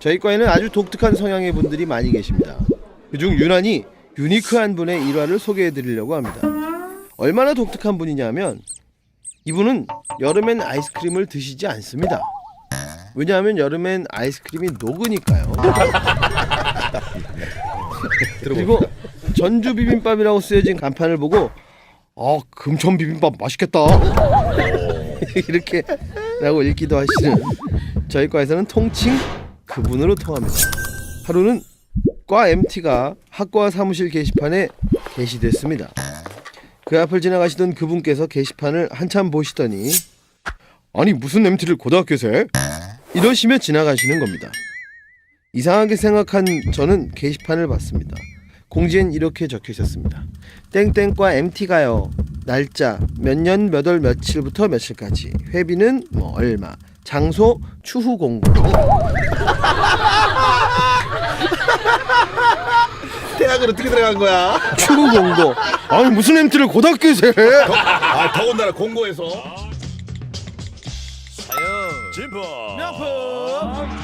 저희 과에는 아주 독특한 성향의 분들이 많이 계십니다. 그중 유난히 유니크한 분의 일화를 소개해 드리려고 합니다. 얼마나 독특한 분이냐면 이분은 여름엔 아이스크림을 드시지 않습니다. 왜냐하면 여름엔 아이스크림이 녹으니까요. 그리고 전주 비빔밥이라고 쓰여진 간판을 보고 아 금천 비빔밥 맛있겠다 이렇게 라고 읽기도 하시는 저희 과에서는 통칭 그분으로 통합니다. 하루는 과 MT가 학과 사무실 게시판에 게시됐습니다. 그 앞을 지나가시던 그분께서 게시판을 한참 보시더니 아니 무슨 MT를 고등학교에서 해? 이러시며 지나가시는 겁니다. 이상하게 생각한 저는 게시판을 봤습니다. 공지엔 이렇게 적혀 있었습니다. 땡땡과 MT가요. 날짜 몇 년 몇 월 며칠부터 며칠까지. 회비는 뭐 얼마. 장소 추후 공고. 대학을 어떻게 들어간 거야? 추후 공고. 아니 무슨 MT를 고등학교에서 해? 아 더군다나 공고에서 사연 진포 명품